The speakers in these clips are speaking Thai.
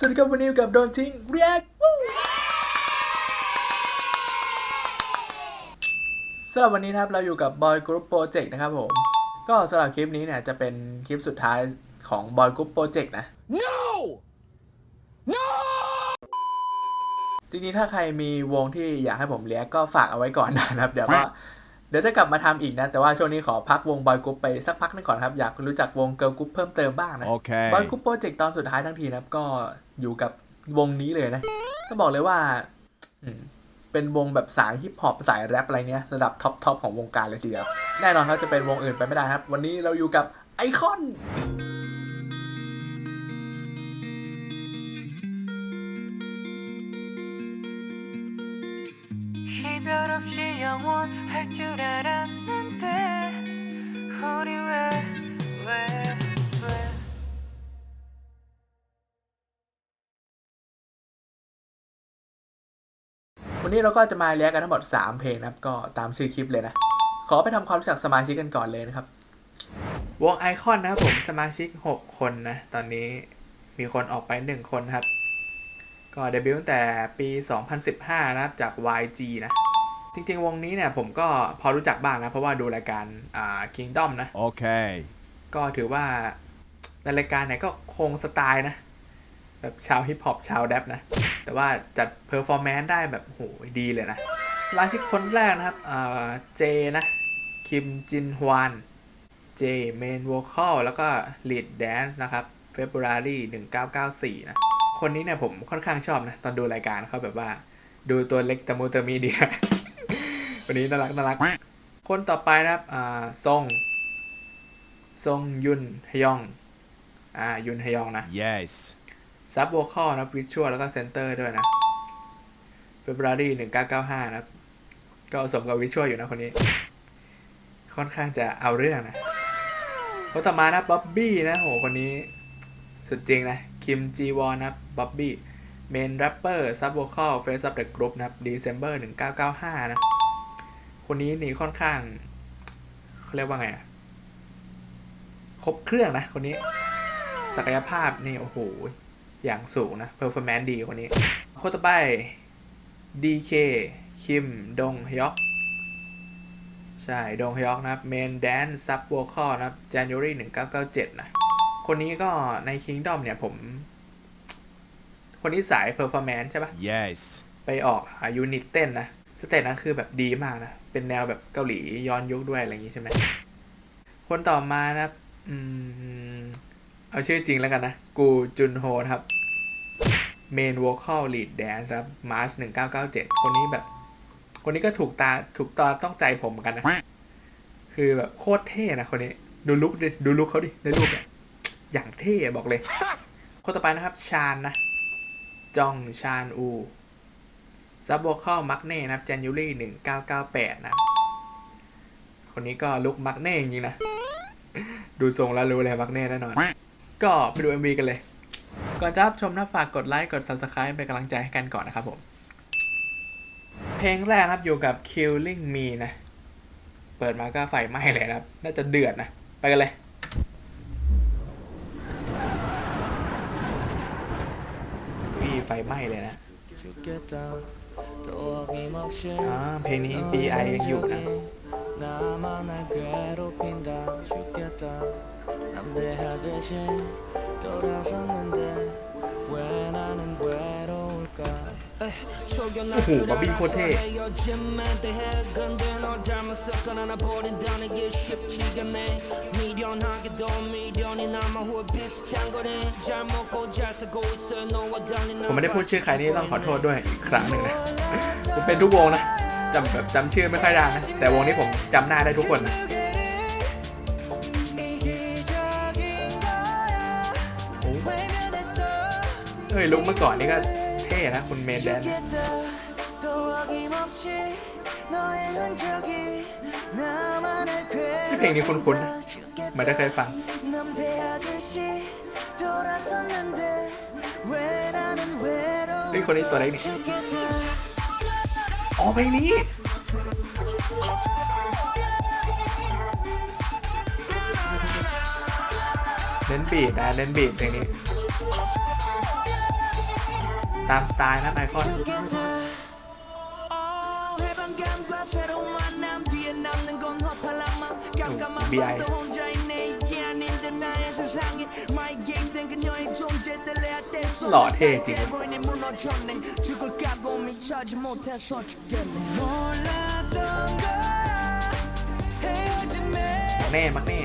สวัสดีครับวันนี้อยู่กับโดนทิ้ง React สำหรับวันนี้นะครับเราอยู่กับ Boy Group Project นะครับผม ก็สำหรับคลิปนี้เนี่ยจะเป็นคลิปสุดท้ายของ Boy Group Project นะ No! No! จริงๆถ้าใครมีวงที่อยากให้ผมเลี้ยงก็ฝากเอาไว้ก่อนนะครับ เดี๋ยวก็เดี๋ยวจะกลับมาทำอีกนะ แต่ว่าช่วงนี้ขอพักวงบอยกรุ๊ปไปสักพักหนึงก่อนครับ อยากรู้จักวงเกิร์ลกรุ๊ปเพิ่มเติมบ้างนะ Okay. บอยกรุ๊ปโปรเจกต์ตอนสุดท้ายทั้งทีนะครับ ก็ อยู่กับวงนี้เลยนะต้องบอกเลยว่าเป็นวงแบบสายฮิปฮอปสายแรปอะไรเนี้ยระดับท็อปทอปของวงการเลยทีเดียว แน่นอนครับจะเป็นวงอื่นไปไม่ได้ครับ วันนี้เราอยู่กับไอคอน이별 วันนี้เราก็จะมาเรียกกันทั้งหมด 3 เพลงนะครับ ก็ตามชื่อคลิปเลยนะ ขอไปทำความรู้จักสมาชิกกันก่อนเลยนะครับ วงไอคอนนะครับผมสมาชิก 6 คนนะ ตอนนี้มีคนออกไป 1 คนนะครับ ก็เดบิวต์ตั้งแต่ปี 2015 นะครับจาก YG นะจริงๆ วงนี้เนี่ยผมก็พอรู้จักบ้างนะ เพราะว่าดูรายการอ่า Kingdom นะ Okay. ก็ถือว่าในรายการเนี่ยก็คงสไตล์นะ แบบชาวฮิปฮอปชาวแรปนะ แต่ว่าจัดเพอร์ฟอร์แมนซ์ได้แบบโหดีเลยนะสมาชิกคนแรกนะครับอ่าเจนะ คิมจินฮวานเจเมนว o ค a l แล้วก็ลีดแดนซ์นะครับ February 1994นะ คนนี้เนี่ยผมค่อนข้างชอบนะ ตอนดูรายการเขาแบบว่า ดูตัวเล็กแตะมูเตะมีดีนะวันนี้น่ารักน่ารัก คนต่อไปนะครับอ่าซงซงยุนฮยองอ่ายุนฮยองนะ Yes. ซับโวคอลนะวิชวลแล้วก็เซนเตอร์ด้วยนะ February 1995นะครับ ก็สมกับวิชวลอยู่นะคนนี้ ค่อนข้างจะเอาเรื่องนะคนต่อมานะบ๊อบบี้นะโหคนนี้ สุดจริงนะ คิมจีวอนนะบ๊อบบี้เมนแรปเปอร์ซับโวคอลเฟสซับเดอะกรุ๊ปนะครับ December 1995นะคนนี้นี่ค่อนข้างเขาเรียกว่าไงอะครบเครื่องนะคนนี้ ศักยภาพนี่โอ้โห อย่างสูงนะเพอร์ฟอร์แมนซ์ดีคนนี้คนต่อไป DK คิม ดงฮยอก ใช่ ดงฮยอกนะครับเมนแดนซับ v ว c a l นะครับ January 1997 นะ คนนี้ก็ใน Kingdom เนี่ยผม คนนี้สายเพอร์ฟอร์แมนซ์ใช่ปะ Yes. ไปออกยูนิตเต้นนะ สเตตนั้นคือแบบดีมากนะ เป็นแนวแบบเกาหลีย้อนยุคด้วยอะไรอย่างงี้ใช่ไหม คนต่อมานะครับอืม เอาชื่อจริงแล้วกันนะ กูจุนโฮนครับ เมนว o ค a l lead dance ครับ March 1997คนนี้แบบ คนนี้ก็ถูกตาถูกตาต้องใจผมเหมือนกันนะ คือแบบโคตรเท่นะคนนี้ ดูลุคดิ ดูลุคเขาดิในรูปเนี่ย อย่างเท่บอกเลย คนต่อไปนะครับ ชาญนะ จองชาญอูซับโวคอลมักเน่นะครับ January 1998นะ คนนี้ก็ลุกมักเน่จริงๆนะ ดูทรงแล้วรู้เลยมักเน่แน่นอน ก็ไปดู MV กันเลย ก่อนจะรับชมนะฝากกดไลค์กด Subscribe เป็นกำลังใจให้กันก่อนนะครับผม เพลงแรกนะครับอยู่กับ Killing Me นะ เปิดมาก็ไฟไหม้เลยนะครับ น่าจะเดือดนะ ไปกันเลยมีไฟไหม้เลยนะเพลงนี้ BI ยังอยู่นะ 남대하듯이 돌아섰는데 왜 나는 외로울까 โอ้โหบอบบี้โคตรเท่ ผมไม่ได้พูดชื่อใครนี่ต้องขอโทษด้วยอีกครั้งหนึ่งนะ ผมเป็นทุกวงนะจำแบบจำชื่อไม่ค่อยได้นะ แต่วงนี้ผมจำหน้าได้ทุกคนนะ คยลุกมาก่อนนี่ก็เท่นะคุณเมนแดน ที่เพลงนี้คุ้นๆนะไม่ได้เคยฟัง นี่คนนี้ตัวเล็กนี่อ๋อเพลงนี้เน้นบีดนะเน้นบีดเพลงนี้ ตามสไตล์นะไมคอนบีไอหล่อเท่จริงแม่มากแม่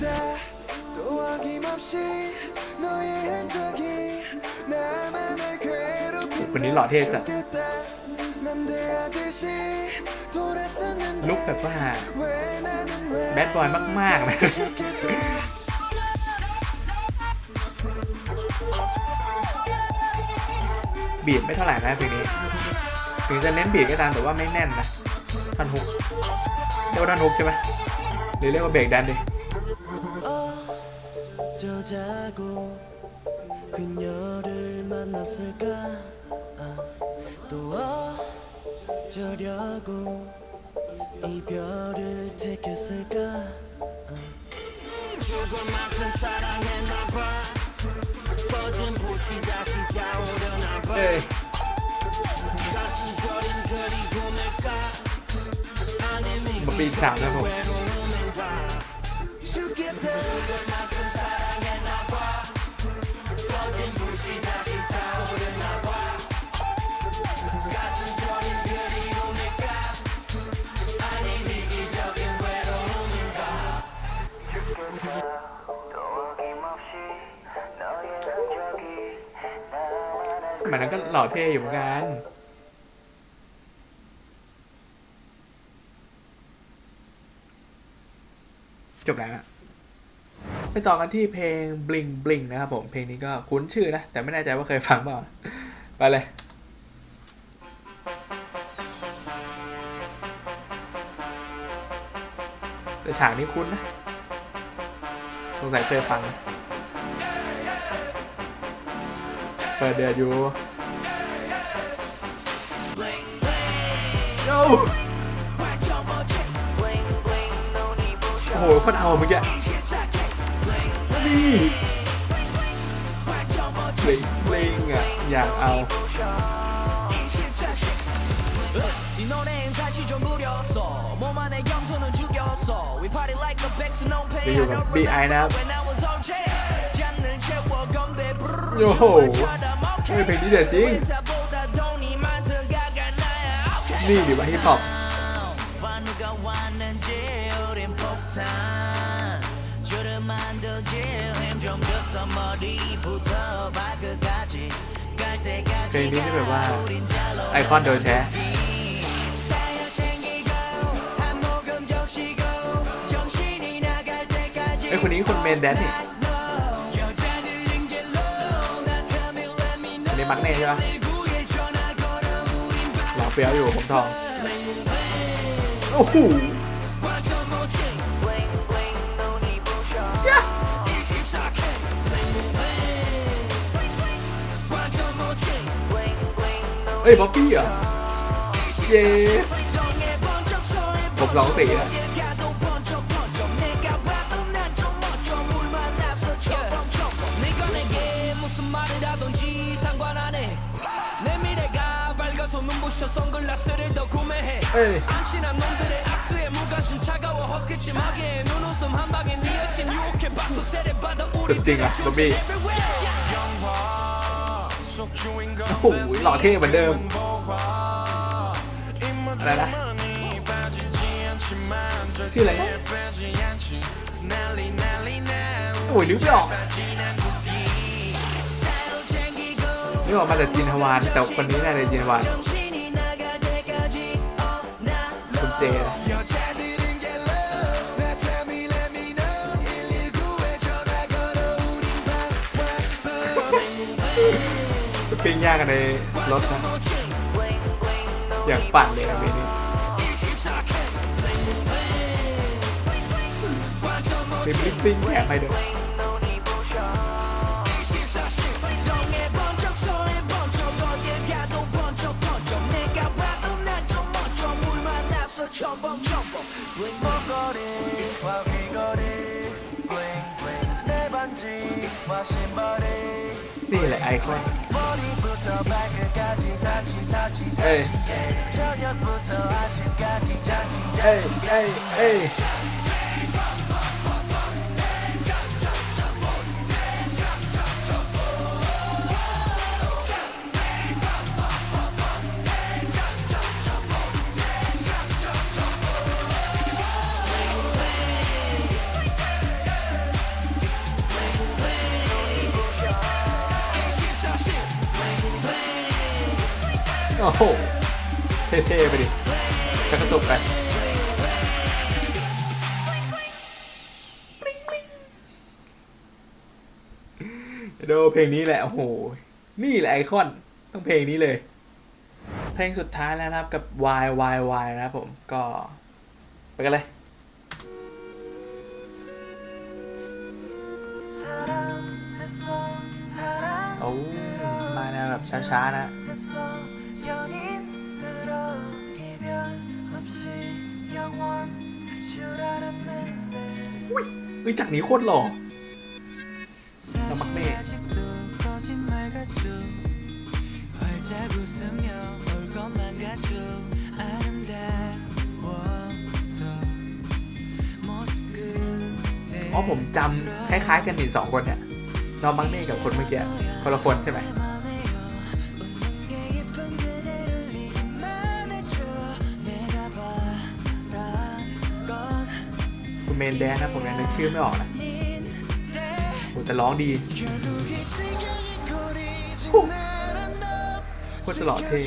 죽겠다 또 어김없이 너의 흔적이 나만을 괴롭힌다 คนนี้หล่อเท่จัด 죽겠다 남대하듯이 돌아섰는데 ลุกแบบว่า 왜 나는 왜 แบดบอยมาก ๆ นะ 죽겠다 บีดไม่เท่าไหร่นะเพลงนี้ ถึงจะเน้นบีดก็ตามแต่ว่าไม่แน่นนะท่อนฮุกเรียกว่าท่อนฮุกใช่ไหมหรือเรียกว่าเบรกแดนดิ 어쩌자고 그녀를 만났을까 아, 또 어쩌려고 이별을 택했을까 아. 죽을 만큼 사랑했나봐 뻗은 붓이 다시 타오르나봐 เอ้ย 가슴 저린 그리고 내가 아니면 มาปีนฉากนะผม 외로움인가 죽겠다 มันก็หล่อเท่อยู่เหมือนกันจบแล้วนะไปต่อกันที่เพลงบลิงบลิงนะครับผม เพลงนี้ก็คุ้นชื่อนะ แต่ไม่แน่ใจว่าเคยฟังเปล่า ไปเลยแต่ฉากนี้คุ้นนะ สงสัยเคยฟังนะ ปิดเดดอยู่โอ้โหคนเอาเมื่อกี้นี่เพลงเพลงอะ อยากเอาดีอยู่กับดีไอนะครับ โอ้โหเพลงนี้เด็ดจริง นี่หรือว่าฮิปฮอปเพลงนี้ที่แบบว่า ไอคอนโดยแท้ไอคนนี้คนเมนแดนนี่ นมันเน่ใช่ไหมหล่อเปียอยู่ผมทอง โอ้โหเฮ้ยบ๊อบบี้เหรอ เย้ผมสองสีอะ 밝아서 눈부셔 선글라스를 더 구매해 เอ้ย 안 친한 놈들의 악수에 무관심 차가워 헛기침하게 눈웃음 한 방에 네 여친 유혹해 봤어 세례받아 우리 สุดจริงอะบ๊อบบี้ โอ้โหหล่อเท่เหมือนเดิม อะไรนะ ชื่ออะไรนะ โอ้ยนึกไม่ออก นี่ออกมาจากจีนฮวานแต่คนนี้น่าจะจีนฮวานคุณเจนะปิ้งย่างกันในรถนะอยากปั่นเลยนะเนี้เป็นปิ้งแขกะไปเด้อ 첨벙 첨벙 bling 목걸이 와 귀걸이 bling bling 내 반지 와 신발이 Đây là icon 머리부터 발끝까지 사치 사치 사치 Ê. 저녁부터 아침까지 자치 자치 Ê, ê, ê โอ้โหเท่ๆไปดิชักกระตุกไปโดเพลงนี้แหละโอ้โห นี่แหละไอคอน ต้องเพลงนี้เลย เพลงสุดท้ายแล้วนะครับกับ Y Y Y นะครับผมก็ ไปกันเลยโอ้มาแนวแบบช้าๆนะ 연인으로 이별 없이 영원할 줄 알았는데 เฮ้ยจากนี้โคตรหล่อ 나 막내. 아직도 거짓말 같죠 활짝 웃으며 올 것만 같죠 아름다웠던 모습 그대 อ๋อผมจำคล้ายๆกันนี่สองคนเนี่ยน้องบังเน่กับคนเมื่อกี้คนละคนใช่ไหม 웃 เมนแดนนะผมยังนึกชื่อไม่ออกนะโหแต่ร้องดีโคตรหล่อเท่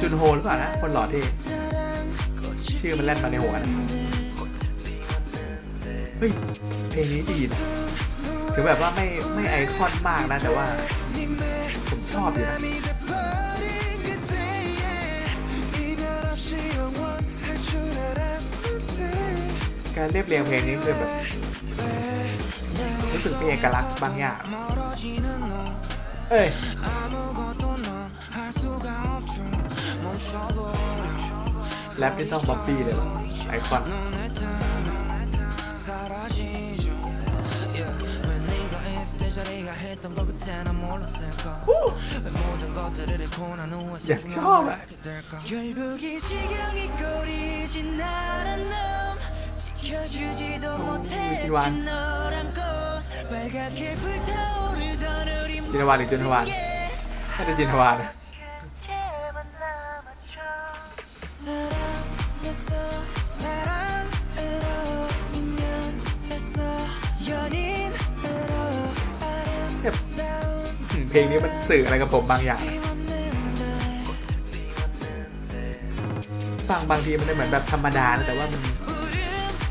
จุนโฮหรือเปล่านะ คนหล่อเท่ ชื่อมันแล่นมาในหัวนะเฮ้ยเพลงนี้ดีนะถึงแบบว่าไม่ไม่ไอคอนมากนะ แต่ว่าผมชอบอยู่นะการเรียบเรียงเพลงนี้คือแบบรู้สึกมีเอกลักษณ์บางอย่าง เอ้ย แรปนี่ต้องบ๊อบบี้เลยไอคอนอยากชอบอะจินวานจินวานหรือจุนวานน่าจะจินวาน เพลงนี้มันสื่ออะไรกับผมบางอย่างฟังบางทีมันเหมือนแบบธรรมดานะแต่ว่ามัน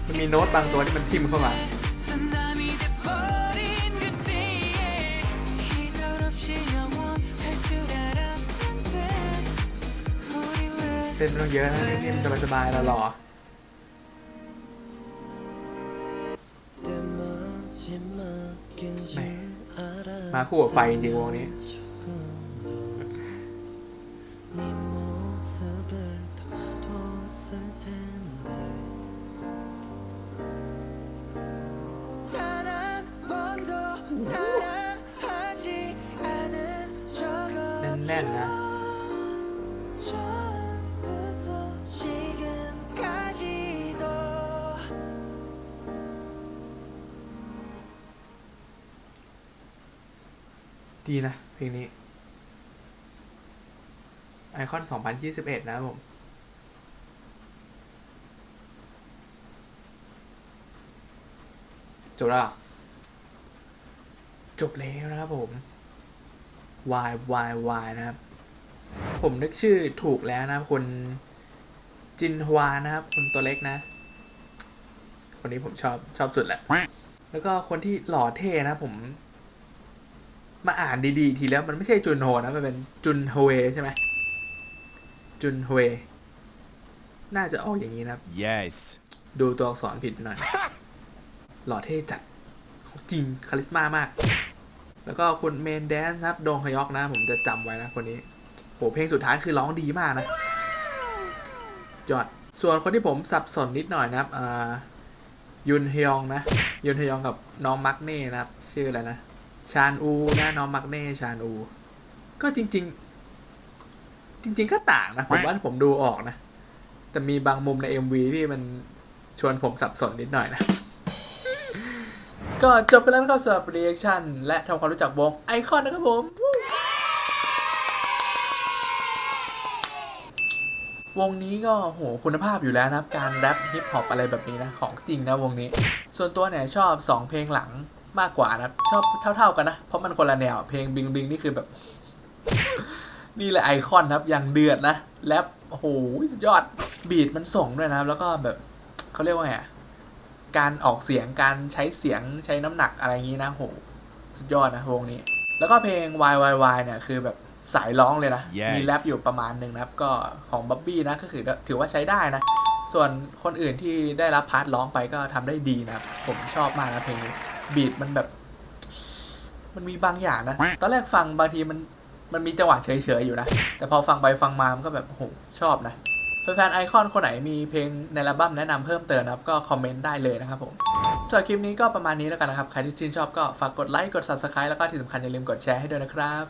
มันมีโน้ตบางตัวที่มันทิมเข้ามาเต้นไม่ต้องเยอะนะเต้นสบายๆเราหล่อ มาคู่กับไฟจริงๆวงนี้แน่นๆนะ ดีนะ เพลงนี้ ไอคอน 2021 นะครับผม จบแล้วเหรอจบแล้วนะครับผม Y Y Y นะครับ ผมนึกชื่อถูกแล้วนะครับคุณจินฮวานะครับคุณตัวเล็กนะ คนนี้ผมชอบชอบสุดแหละ แล้วก็คนที่หล่อเท่นะผม มาอ่านดีๆ ทีแล้วมันไม่ใช่จุนโฮนะ มันเป็นจุนโฮเวใช่ไหมจุนเฮเวน่าจะออกอย่างนี้นะครับ Yes. ดูตัวอักษรผิดหน่อย หล่อเท่จัด ของจริง คาริสมามาก แล้วก็คุณเมนแดนนะครับ โดงฮยอกนะ ผมจะจำไว้นะคนนี้โหเพลงสุดท้ายคือร้องดีมากนะสุดยอด ส่วนคนที่ผมสับสนนิดหน่อยนะครับอ่ายุนฮยองนะ ยุนฮยองกับน้องมักเน่นะครับ ชื่ออะไรนะ ชานอูนะน้องมักเน่ชานอู ก็จริง ๆ จริง ๆ ก็ต่างนะ ผมว่าผมดูออกนะ แต่มีบางมุมใน MV ที่มันชวนผมสับสนนิดหน่อยนะ ก็จบไปแล้วนะครับสำหรับ reaction และทำความรู้จักวงไอคอนนะครับผมวงนี้ก็โหคุณภาพอยู่แล้วนะครับ การแรปฮิปฮอปอะไรแบบนี้นะ ของจริงนะวงนี้ ส่วนตัวเนี่ยชอบ 2 เพลงหลัง มากกว่านะ ชอบเท่า ๆกันนะ เพราะมันคนละแนว เพลงบิงบิงนี่คือแบบ นี่แหละไอคอนครับอย่างเดือดนะแรปโอ้โหสุดยอดบีทมันส่งด้วยนะครับ แล้วก็แบบเขาเรียกว่าไงอะการออกเสียงการใช้เสียงใช้น้ำหนักอะไรอย่างนี้นะโหสุดยอดนะวงนี้ แล้วก็เพลง Y Y Y เนี่ยคือแบบสายร้องเลยนะ Yes มีแรปอยู่ประมาณหนึ่งนะครับ ก็ของบ๊อบบี้นะก็คือถือว่าใช้ได้นะ ส่วนคนอื่นที่ได้รับพาร์ทร้องไปก็ทำได้ดีนะครับผมชอบมากนะเพลงนี้ บีทมันแบบ มันมีบางอย่างนะ ตอนแรกฟังบางทีมันมันมีจังหวะเฉยๆอยู่นะ แต่พอฟังไปฟังมา มันก็แบบโอ้โหชอบนะแฟนๆไอคอนคนไหนมีเพลงในอัลบั้มแนะนำเพิ่มเติมนะครับ ก็คอมเมนต์ได้เลยนะครับผมสำหรับคลิปนี้ก็ประมาณนี้แล้วกันนะครับ ใครที่ชื่นชอบก็ฝากกดไลค์กด Subscribe แล้วก็ที่สำคัญอย่าลืมกดแชร์ให้ด้วยนะครับ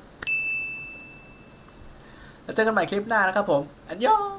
แล้วเจอกันใหม่คลิปหน้านะครับผม อันยอง